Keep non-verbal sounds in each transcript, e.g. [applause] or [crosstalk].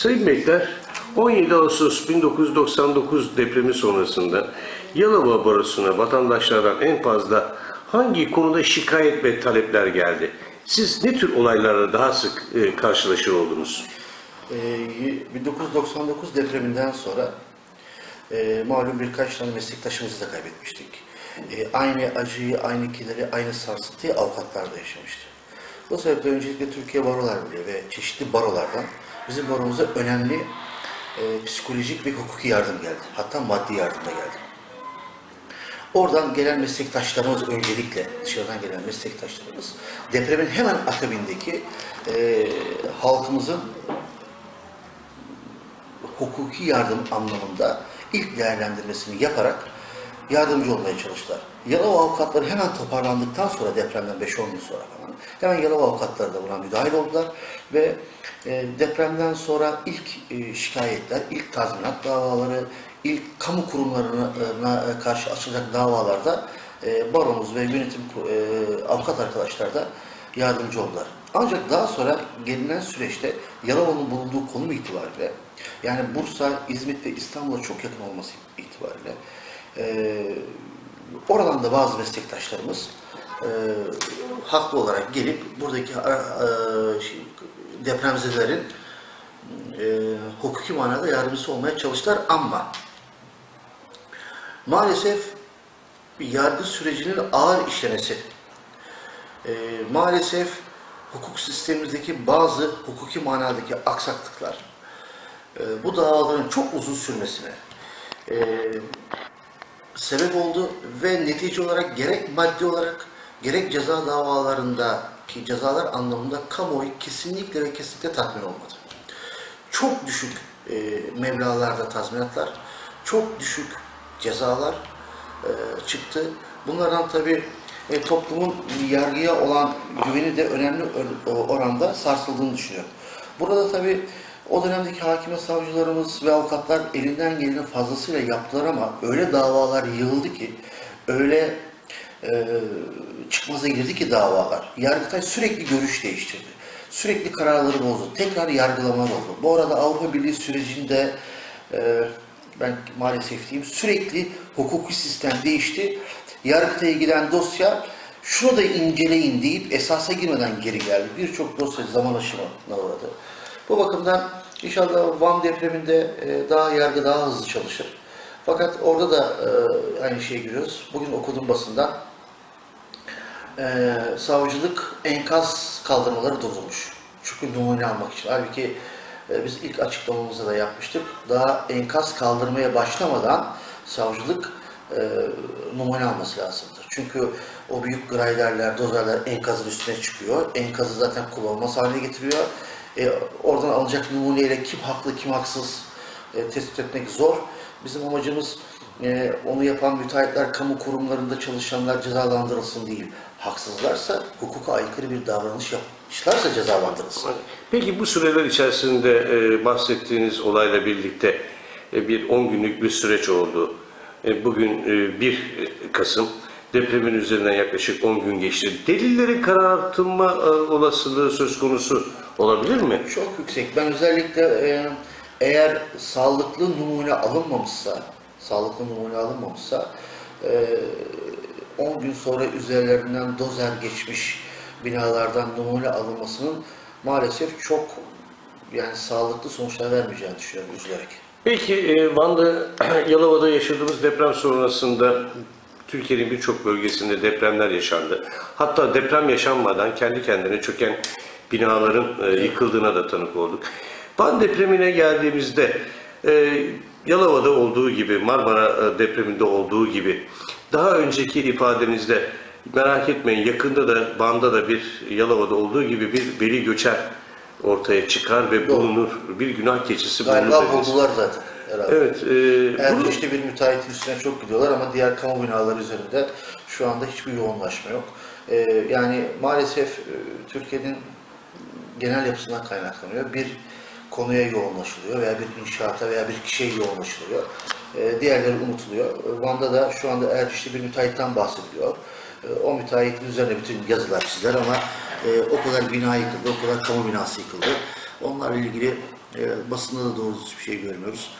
Sayın Bekler, 17 Ağustos 1999 depremi sonrasında Yalova Barosu'na vatandaşlardan en fazla hangi konuda şikayet ve talepler geldi? Siz ne tür olaylarla daha sık e, karşılaşır oldunuz? Ee, 1999 depreminden sonra e, malum birkaç tane meslektaşımızı da kaybetmiştik. E, aynı acıyı, aynı kederi, aynı sarsıntıyı avukatlar da yaşamıştı. Bu sebeple öncelikle Türkiye Barolar Birliği ve çeşitli barolardan bizim baromuza önemli e, psikolojik ve hukuki yardım geldi. Hatta maddi yardım da geldi. Oradan gelen meslektaşlarımız öncelikle, dışarıdan gelen meslektaşlarımız depremin hemen akabindeki e, halkımızın hukuki yardım anlamında ilk değerlendirmesini yaparak yardımcı olmaya çalıştılar. Yalova avukatları hemen toparlandıktan sonra depremden 5-10 gün sonra falan hemen Yalova avukatları da buna müdahil oldular ve e, depremden sonra ilk e, şikayetler, ilk tazminat davaları, ilk kamu kurumlarına e, karşı açılacak davalarda e, baromuz ve yönetim e, avukat arkadaşlar da yardımcı oldular. Ancak daha sonra gelinen süreçte Yalova'nın bulunduğu konum itibariyle yani Bursa, İzmit ve İstanbul'a çok yakın olması itibariyle e, oradan da bazı meslektaşlarımız e, haklı olarak gelip buradaki e, şey, depremzedelerin e, hukuki manada yardımcısı olmaya çalıştılar ama maalesef yargı sürecinin ağır işlemesi e, maalesef hukuk sistemimizdeki bazı hukuki manadaki aksaklıklar e, bu davaların çok uzun sürmesine e, sebep oldu ve netice olarak gerek maddi olarak gerek ceza davalarında ki cezalar anlamında kamuoyu kesinlikle ve kesinlikle tatmin olmadı. Çok düşük e, meblalarda tazminatlar, çok düşük cezalar e, çıktı. Bunlardan tabii e, toplumun yargıya olan güveni de önemli oranda sarsıldığını düşünüyorum. Burada tabii o dönemdeki hakime savcılarımız ve avukatlar elinden gelenin fazlasıyla yaptılar ama öyle davalar yığıldı ki, öyle e, çıkmaza girdi ki davalar. Yargıtay sürekli görüş değiştirdi. Sürekli kararları bozdu. Tekrar yargılamalar oldu. Bu arada Avrupa Birliği sürecinde e, ben maalesef diyeyim sürekli hukuki sistem değişti. Yargıtay'a giden dosya şunu da inceleyin deyip esasa girmeden geri geldi. Birçok dosya zaman aşımına uğradı. Bu bakımdan inşallah Van depreminde e, daha yargı daha hızlı çalışır. Fakat orada da e, aynı şeye giriyoruz. Bugün okudum basından e, savcılık enkaz kaldırmaları durdurmuş. Çünkü numune almak için. Halbuki biz ilk açıklamamızda da yapmıştık. Daha enkaz kaldırmaya başlamadan savcılık e, numune alması lazımdır. Çünkü o büyük grayderler, dozerler enkazın üstüne çıkıyor. Enkazı zaten kullanılmaz haline getiriyor. E, oradan alacak numuneyle kim haklı kim haksız e, tespit etmek zor. Bizim amacımız e, onu yapan müteahhitler, kamu kurumlarında çalışanlar cezalandırılsın değil. Haksızlarsa, hukuka aykırı bir davranış yapmışlarsa cezalandırılsın. Peki bu süreler içerisinde e, bahsettiğiniz olayla birlikte e, bir 10 günlük bir süreç oldu. E, bugün e, 1 Kasım depremin üzerinden yaklaşık 10 gün geçti. Delillerin karartılma e, olasılığı söz konusu olabilir mi? Çok yüksek. Ben özellikle e, eğer sağlıklı numune alınmamışsa, sağlıklı numune alınmamışsa e, 10 gün sonra üzerlerinden dozer geçmiş binalardan numune alınmasının maalesef çok yani sağlıklı sonuçlar vermeyeceğini düşünüyorum üzülerek. Peki e, Van'da, [clears throat] Yalova'da yaşadığımız deprem sonrasında Türkiye'nin birçok bölgesinde depremler yaşandı. Hatta deprem yaşanmadan kendi kendine çöken binaların e, yıkıldığına da tanık olduk. Van depremine geldiğimizde e, Yalova'da olduğu gibi, Marmara e, depreminde olduğu gibi daha önceki ifadenizde merak etmeyin yakında da Van'da da bir Yalova'da olduğu gibi bir veli göçer ortaya çıkar ve bulunur. Bir günah keçisi bulunur. Galiba dediniz. buldular zaten herhalde. Evet. E, Her bunu- işte bir müteahhitin üstüne çok gidiyorlar ama diğer kamu binaları üzerinde şu anda hiçbir yoğunlaşma yok. Ee, yani maalesef e, Türkiye'nin genel yapısından kaynaklanıyor. Bir konuya yoğunlaşılıyor veya bir inşaata veya bir kişiye yoğunlaşılıyor. Ee, diğerleri unutuluyor. Van'da da şu anda Erciş'te bir müteahhitten bahsediliyor. Ee, o müteahhitin üzerine bütün yazılar çiziler ama e, o kadar bina yıkıldı, o kadar kamu binası yıkıldı. Onlarla ilgili E, basında da doğru bir şey görmüyoruz.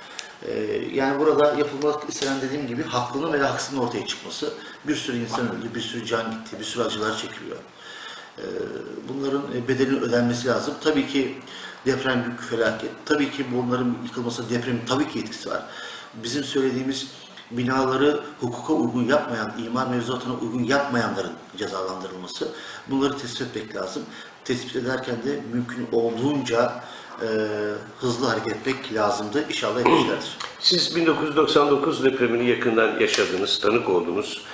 E, yani burada yapılmak istenen dediğim gibi haklının veya haksızın ortaya çıkması. Bir sürü insan öldü, bir sürü can gitti, bir sürü acılar çekiliyor. E, bunların e, bedelinin ödenmesi lazım. Tabii ki deprem büyük felaket. Tabii ki bunların yıkılması depremin tabii ki etkisi var. Bizim söylediğimiz binaları hukuka uygun yapmayan, imar mevzuatına uygun yapmayanların cezalandırılması. Bunları tespit etmek lazım. Tespit ederken de mümkün olduğunca e, hızlı hareket etmek lazımdı. İnşallah etmişlerdir. Siz 1999 depremini yakından yaşadınız, tanık oldunuz.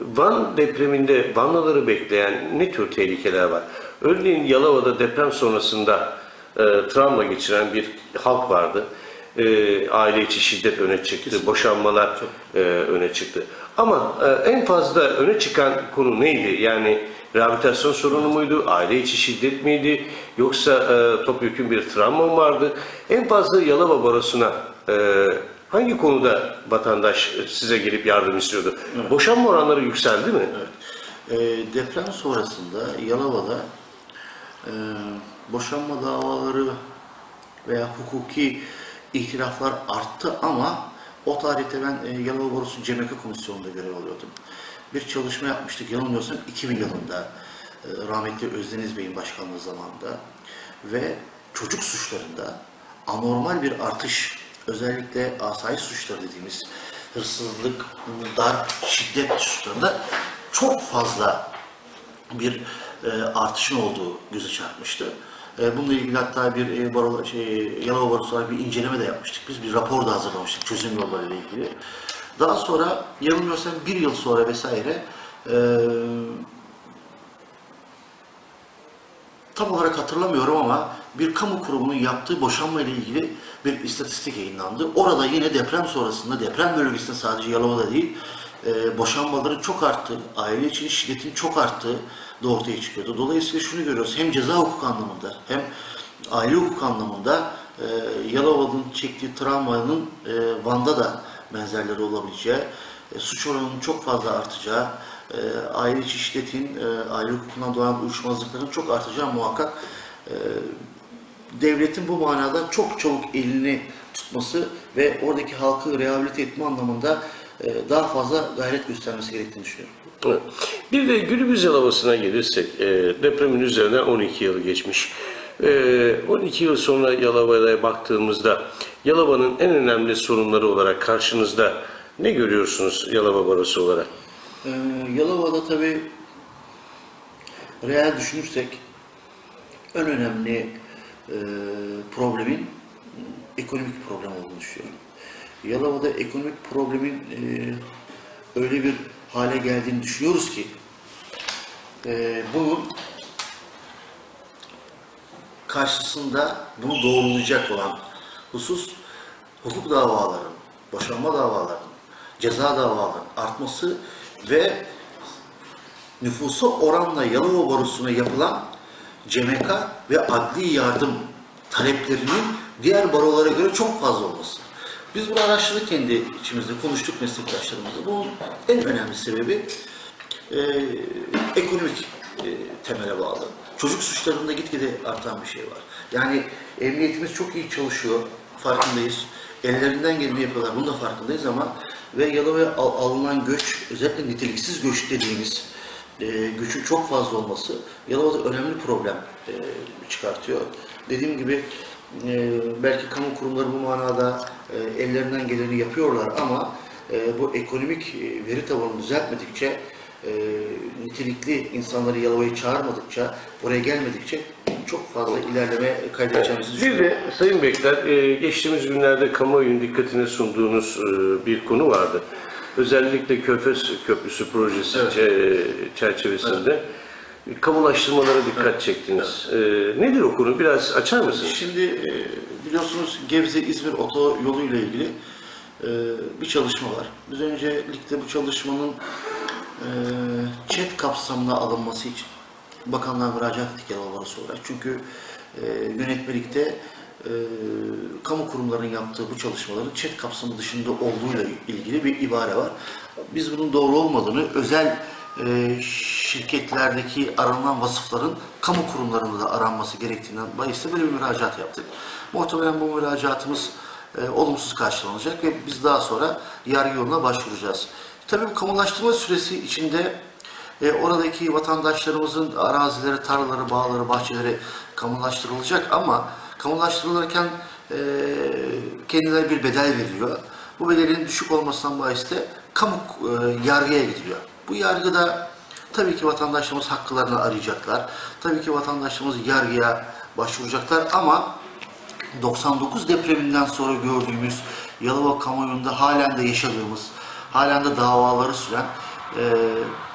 Van depreminde Vanlıları bekleyen ne tür tehlikeler var? Örneğin Yalova'da deprem sonrasında e, travma geçiren bir halk vardı. E, aile içi şiddet öne çıktı, boşanmalar e, öne çıktı. Ama e, en fazla öne çıkan konu neydi? Yani rehabilitasyon sorunu muydu, aile içi şiddet miydi, yoksa e, topyekun bir travma mı vardı? En fazla Yalova Barosu'na e, hangi konuda vatandaş size gelip yardım istiyordu? Boşanma oranları yükseldi mi? E, deprem sonrasında Yalova'da e, boşanma davaları veya hukuki ihtilaflar arttı ama o tarihte ben e, Yalova Barosu Cemeke Komisyonu'nda görev alıyordum. Bir çalışma yapmıştık yanılmıyorsam 2000 yılında e, rahmetli Özdeniz Bey'in başkanlığı zamanında ve çocuk suçlarında anormal bir artış özellikle asayiş suçları dediğimiz hırsızlık, darp, şiddet suçlarında çok fazla bir e, artışın olduğu göze çarpmıştı. E, bununla ilgili hatta bir e, baro, şey, Yalova Barosu olarak bir inceleme de yapmıştık. Biz bir rapor da hazırlamıştık çözüm yolları ile ilgili. Daha sonra yanılmıyorsam bir yıl sonra vesaire e, tam olarak hatırlamıyorum ama bir kamu kurumunun yaptığı boşanma ile ilgili bir istatistik yayınlandı. Orada yine deprem sonrasında deprem bölgesinde sadece Yalova'da değil e, boşanmaların çok arttığı, aile içi şiddetin çok arttığı da ortaya çıkıyordu. Dolayısıyla şunu görüyoruz hem ceza hukuk anlamında hem aile hukuk anlamında e, Yalova'nın çektiği travmanın e, Van'da da benzerleri olabileceği, e, suç oranının çok fazla artacağı, e, aile içi şiddetin, e, aile hukukundan doğan uyuşmazlıkların çok artacağı muhakkak. E, devletin bu manada çok çabuk elini tutması ve oradaki halkı rehabilite etme anlamında e, daha fazla gayret göstermesi gerektiğini düşünüyorum. Evet. Bir de günümüz Yalova'sına gelirsek, e, depremin üzerinden 12 yıl geçmiş. E, 12 yıl sonra Yalova'ya baktığımızda Yalova'nın en önemli sorunları olarak karşınızda ne görüyorsunuz Yalova Barosu olarak? Ee, Yalova'da tabii reel düşünürsek en önemli e, problemin m, ekonomik problem olduğunu düşünüyorum. Yalova'da ekonomik problemin e, öyle bir hale geldiğini düşünüyoruz ki e, bunun karşısında bunu doğrulayacak olan husus hukuk davalarının, boşanma davalarının, ceza davalarının artması ve nüfusa oranla Yalova Barosu'na yapılan CMK ve adli yardım taleplerinin diğer barolara göre çok fazla olması. Biz bunu araştırdık kendi içimizde, konuştuk meslektaşlarımızla. Bunun en önemli sebebi e, ekonomik e, temele bağlı. Çocuk suçlarında gitgide artan bir şey var. Yani emniyetimiz çok iyi çalışıyor, farkındayız. Ellerinden geleni yapıyorlar, bunun da farkındayız ama ve Yalova'ya al- alınan göç, özellikle niteliksiz göç dediğimiz e, göçün çok fazla olması Yalova'da önemli problem e, çıkartıyor. Dediğim gibi e, belki kamu kurumları bu manada e, ellerinden geleni yapıyorlar ama e, bu ekonomik e, veri tabanını düzeltmedikçe e, nitelikli insanları Yalova'ya çağırmadıkça, oraya gelmedikçe çok fazla ilerleme kaydedeceğimizi Bir düşünüyorum. de Sayın Bekler, e, geçtiğimiz günlerde kamuoyunun dikkatine sunduğunuz e, bir konu vardı. Özellikle Körfez Köprüsü projesi çe- çerçevesinde kamulaştırmalara dikkat çektiniz. E, nedir o konu? Biraz açar mısınız? Şimdi e, biliyorsunuz Gebze-İzmir otoyolu ile ilgili e, bir çalışma var. Biz öncelikle bu çalışmanın e, ÇED kapsamına alınması için bakanlığa müracaat ettik Barosu olarak. Çünkü e, yönetmelikte e, kamu kurumlarının yaptığı bu çalışmaların ÇED kapsamı dışında olduğuyla ilgili bir ibare var. Biz bunun doğru olmadığını, özel e, şirketlerdeki aranılan vasıfların kamu kurumlarında da aranması gerektiğinden bahisle böyle bir müracaat yaptık. Muhtemelen bu müracaatımız e, olumsuz karşılanacak ve biz daha sonra yargı yoluna başvuracağız. Tabii bu kamulaştırma süresi içinde e, oradaki vatandaşlarımızın arazileri, tarlaları, bağları, bahçeleri kamulaştırılacak ama kamulaştırılırken e, kendileri bir bedel veriliyor. Bu bedelin düşük olmasından bahis de kamu e, yargıya gidiliyor. Bu yargıda tabii ki vatandaşlarımız haklarını arayacaklar. Tabii ki vatandaşlarımız yargıya başvuracaklar ama 99 depreminden sonra gördüğümüz Yalova kamuoyunda halen de yaşadığımız, halen de davaları süren e,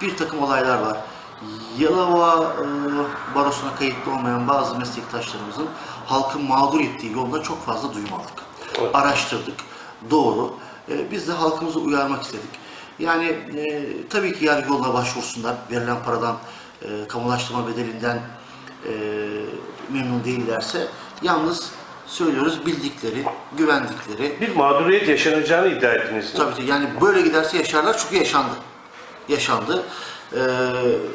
bir takım olaylar var. Yalova e, barosuna kayıtlı olmayan bazı meslektaşlarımızın halkı mağdur ettiği yolda çok fazla duyum aldık. Evet. Araştırdık. Doğru. E, biz de halkımızı uyarmak istedik. Yani e, tabii ki yargı yoluna başvursunlar. Verilen paradan, e, kamulaştırma bedelinden e, memnun değillerse yalnız söylüyoruz bildikleri, güvendikleri Bir mağduriyet yaşanacağını iddia ettiniz. tabii ki yani böyle giderse yaşarlar çünkü yaşandı. Yaşandı. Ee,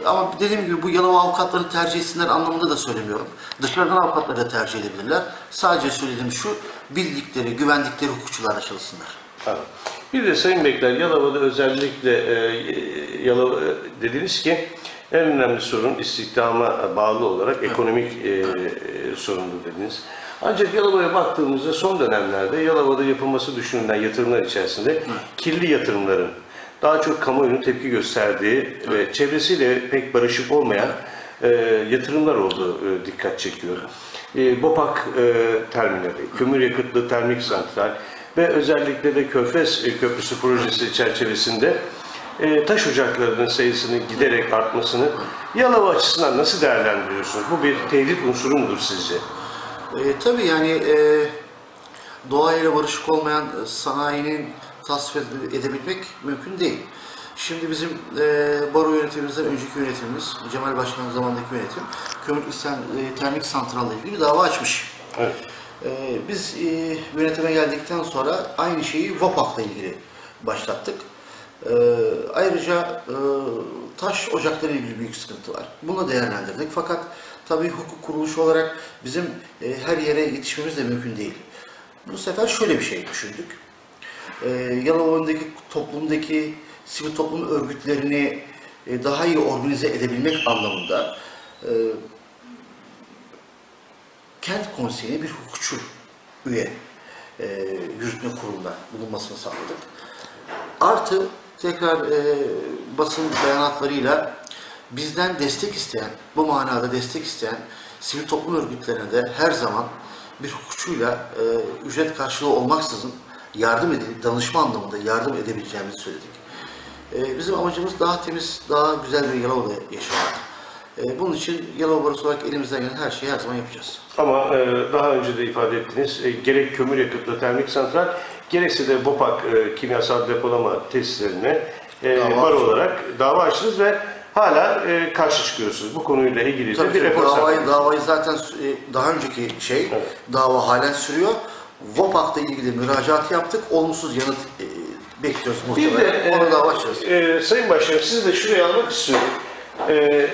ama dediğim gibi bu Yalova avukatları tercih etsinler anlamında da söylemiyorum. Dışarıdan avukatları da tercih edebilirler. Sadece söylediğim şu, bildikleri, güvendikleri hukukçularla çalışsınlar. Tamam. Bir de Sayın Bekler, Yalova'da özellikle e, Yalova e, dediniz ki en önemli sorun istihdama bağlı olarak ekonomik e, sorundu dediniz. Ancak Yalova'ya baktığımızda son dönemlerde Yalova'da yapılması düşünülen yatırımlar içerisinde kirli yatırımların daha çok kamuoyunun tepki gösterdiği ve çevresiyle pek barışık olmayan e, yatırımlar olduğu e, dikkat çekiyor. E, BOPAK e, terminali, kömür yakıtlı termik santral ve özellikle de Körfez e, Köprüsü projesi çerçevesinde e, taş ocaklarının sayısının giderek artmasını Yalova açısından nasıl değerlendiriyorsunuz? Bu bir tehdit unsuru mudur sizce? E, tabii yani e, doğayla barışık olmayan sanayinin tasvir edebilmek mümkün değil. Şimdi bizim e, baro yönetimimizden önceki yönetimimiz, Cemal Başkan'ın zamandaki yönetim, kömür isyan, e, termik santralle ilgili bir dava açmış. Evet. E, biz e, yönetime geldikten sonra aynı şeyi VOPAK'la ilgili başlattık. E, ayrıca e, taş ocakları ilgili büyük sıkıntı var. Bunu da değerlendirdik. Fakat tabii hukuk kuruluşu olarak bizim e, her yere yetişmemiz de mümkün değil. Bu sefer şöyle bir şey düşündük. E, Yalova'daki toplumdaki sivil toplum örgütlerini e, daha iyi organize edebilmek anlamında e, kent konseyine bir hukukçu üye e, yürütme kurulunda bulunmasını sağladık. Artı tekrar e, basın beyanatlarıyla bizden destek isteyen, bu manada destek isteyen sivil toplum örgütlerine de her zaman bir hukukçuyla e, ücret karşılığı olmaksızın yardım edip, danışma anlamında yardım edebileceğimizi söyledik. E, bizim amacımız daha temiz, daha güzel bir Yalova'da yaşamak. E, bunun için Yalova Barosu olarak elimizden gelen her şeyi her zaman yapacağız. Ama e, daha önce de ifade ettiniz, e, gerek kömür yakıtlı termik santral, gerekse de BOPAK e, kimyasal depolama tesislerine e, Dava var olarak dava açtınız ve hala e, karşı çıkıyorsunuz. Bu konuyla ilgili de Tabii bir tabii, efor davayı, davayı zaten e, daha önceki şey, Evet. dava halen sürüyor. VOPAK'la ilgili müracaat yaptık, olumsuz yanıt e, bekliyoruz Bir de muhtemelen. Ona dava açacağız. e, e, Sayın Başkanım sizi de şuraya almak istiyorum. E,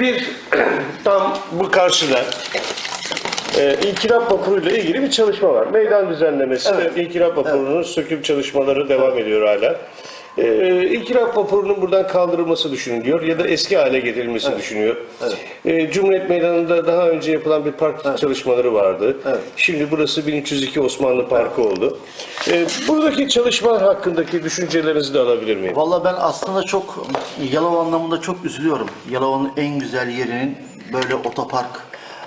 bir [clears throat] tam bu karşıda e, İnkılap Vapuru'yla ilgili bir çalışma var. Meydan düzenlemesi Evet. ve İnkılap Vapuru'nun söküm çalışmaları devam ediyor hala. E, İnkılap Vapuru'nun buradan kaldırılması düşünülüyor ya da eski hale getirilmesi düşünüyor. Evet. E, Cumhuriyet Meydanı'nda daha önce yapılan bir park çalışmaları vardı. Evet. Şimdi burası 1302 Osmanlı Parkı oldu. E, buradaki çalışmalar hakkındaki düşüncelerinizi de alabilir miyim? Vallahi ben aslında çok Yalova anlamında çok üzülüyorum. Yalova'nın en güzel yerinin böyle otopark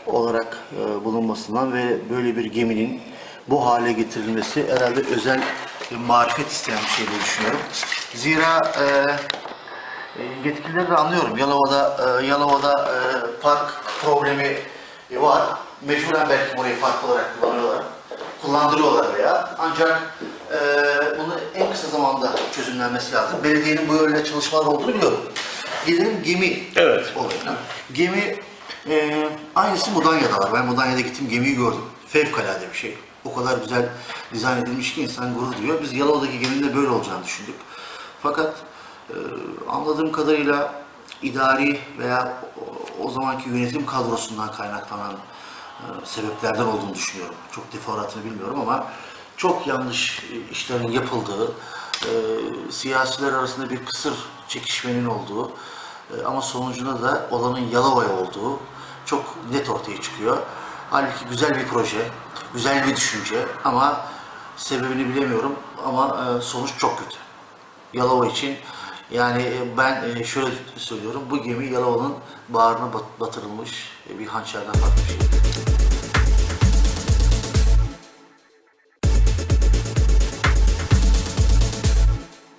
olarak e, bulunmasından ve böyle bir geminin bu hale getirilmesi herhalde özel marifet isteyen bir şey diye düşünüyorum. Zira e, e, yetkilileri de anlıyorum. Yalova'da e, Yalova'da e, park problemi e, var. Mecburen belki orayı park olarak kullanıyorlar. Kullandırıyorlar veya ancak e, bunu en kısa zamanda çözümlenmesi lazım. Belediyenin bu yönde çalışmalar olduğunu biliyorum. Gelelim gemi Evet. olayına. Gemi e, aynısı Mudanya'da var. Ben Mudanya'da gittim gemiyi gördüm. Fevkalade bir şey. O kadar güzel dizayn edilmiş ki insan gurur duyuyor. Biz Yalova'daki geminin de böyle olacağını düşündük. Fakat e, anladığım kadarıyla idari veya o, o zamanki yönetim kadrosundan kaynaklanan e, sebeplerden olduğunu düşünüyorum. Çok defaratını bilmiyorum ama çok yanlış işlerin yapıldığı, e, siyasiler arasında bir kısır çekişmenin olduğu e, ama sonucunda da olanın Yalova'ya olduğu çok net ortaya çıkıyor. Halbuki güzel bir proje, güzel bir düşünce ama sebebini bilemiyorum ama e, sonuç çok kötü. Yalova için yani e, ben e, şöyle söylüyorum bu gemi Yalova'nın bağrına bat- batırılmış bir hançerden farklı bir şey.